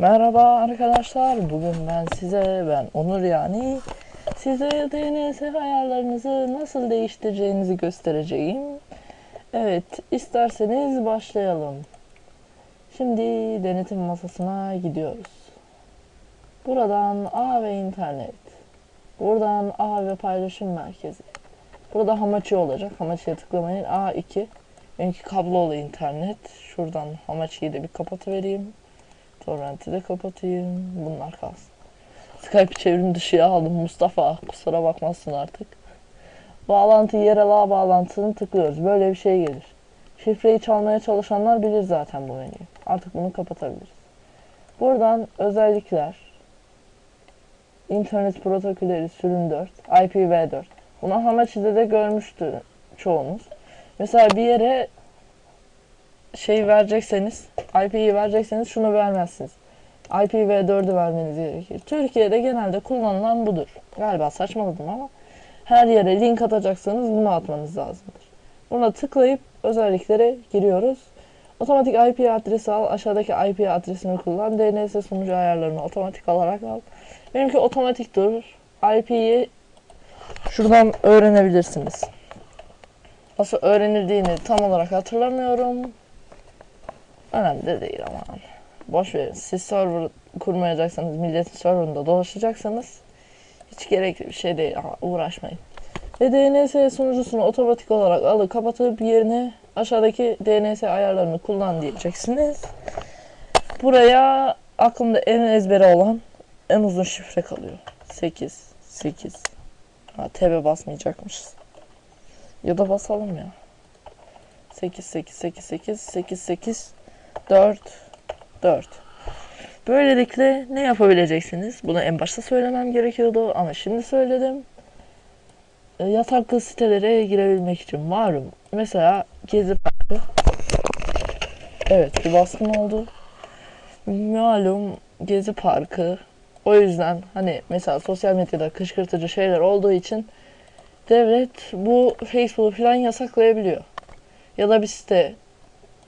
Merhaba arkadaşlar. Bugün ben size ben Onur yani size DNS ayarlarınızı nasıl değiştireceğinizi göstereceğim. Evet, isterseniz başlayalım. Şimdi denetim masasına gidiyoruz. Buradan ağ ve internet. Buradan ağ ve paylaşım merkezi. Burada Hamachi olacak. Hamachi'ye tıklamayın. A2. Benimki kablolu internet. Şuradan Hamachi'yi de bir kapatıvereyim. Torrent'i de kapatayım. Bunlar kalsın. Skype çevrim dışıya aldım Mustafa. Kusura bakmazsın artık. Bağlantı yerel ağ bağlantısını tıklıyoruz. Böyle bir şey gelir. Şifreyi çalmaya çalışanlar bilir zaten bu menüyü. Artık bunu kapatabiliriz. Buradan özellikler, internet protokolleri sürüm 4, IPv4. Bunu Hamachi'de de görmüştü çoğunuz. Mesela bir yere şey verecekseniz, IP'yi verecekseniz şunu vermezsiniz. IPv4'ü vermeniz gerekir. Türkiye'de genelde kullanılan budur. Galiba saçmaladım ama her yere link atacaksanız bunu atmanız lazımdır. Buna tıklayıp özelliklere giriyoruz. Otomatik IP adresi al. Aşağıdaki IP adresini kullan. DNS sunucu ayarlarını otomatik olarak al. Benimki otomatik durur. IP'yi şuradan öğrenebilirsiniz. Nasıl öğrenildiğini tam olarak hatırlamıyorum. Önemli de değil ama. Boş verin. Siz server kurmayacaksanız, milletin serverında dolaşacaksanız hiç gerekli bir şey değil ama uğraşmayın. Ve DNS sunucusunu otomatik olarak alıp kapatıp yerine aşağıdaki DNS ayarlarını kullan diyeceksiniz. Buraya aklımda en ezbere olan en uzun şifre kalıyor. 8 8 ha, TB basmayacakmışız. Ya da basalım ya. 8 8 8 8 8 8 4 4 Böylelikle ne yapabileceksiniz? Bunu en başta söylemem gerekiyordu ama şimdi söyledim. E, Yataklı sitelere girebilmek için malum. Mesela Gezi Parkı. Evet bir baskın oldu. Malum Gezi Parkı. O yüzden hani mesela sosyal medyada kışkırtıcı şeyler olduğu için devlet bu Facebook'u falan yasaklayabiliyor. Ya da bir site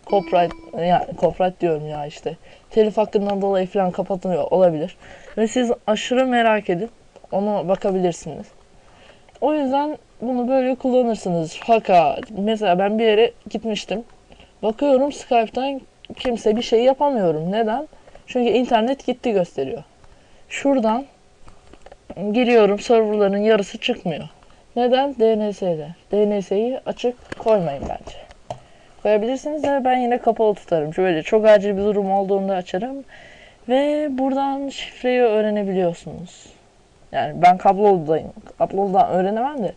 copyright yani copyright diyorum ya işte telif hakkından dolayı falan kapatılıyor olabilir. Ve siz aşırı merak edip ona bakabilirsiniz. O yüzden bunu böyle kullanırsınız. Fakat mesela ben bir yere gitmiştim. Bakıyorum Skype'tan kimse bir şey yapamıyorum. Neden? Çünkü internet gitti gösteriyor. Şuradan giriyorum serverların yarısı çıkmıyor. Neden? DNS'de. DNS'yi açık koymayın bence. Koyabilirsiniz de ben yine kapalı tutarım. Şöyle çok acil bir durum olduğunda açarım. Ve buradan şifreyi öğrenebiliyorsunuz. Yani ben kabloludayım. Kabloludan öğrenemem de.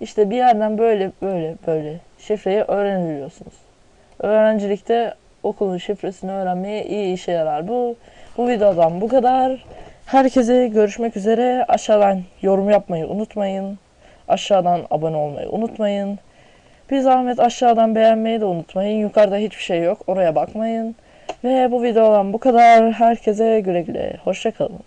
İşte bir yerden böyle böyle böyle şifreyi öğrenebiliyorsunuz. Öğrencilikte okulun şifresini öğrenmeye iyi işe yarar bu. Bu videodan bu kadar. Herkese görüşmek üzere. Aşağıdan yorum yapmayı unutmayın. Aşağıdan abone olmayı unutmayın. Bir zahmet aşağıdan beğenmeyi de unutmayın. Yukarıda hiçbir şey yok. Oraya bakmayın. Ve bu videodan bu kadar. Herkese güle güle. Hoşçakalın.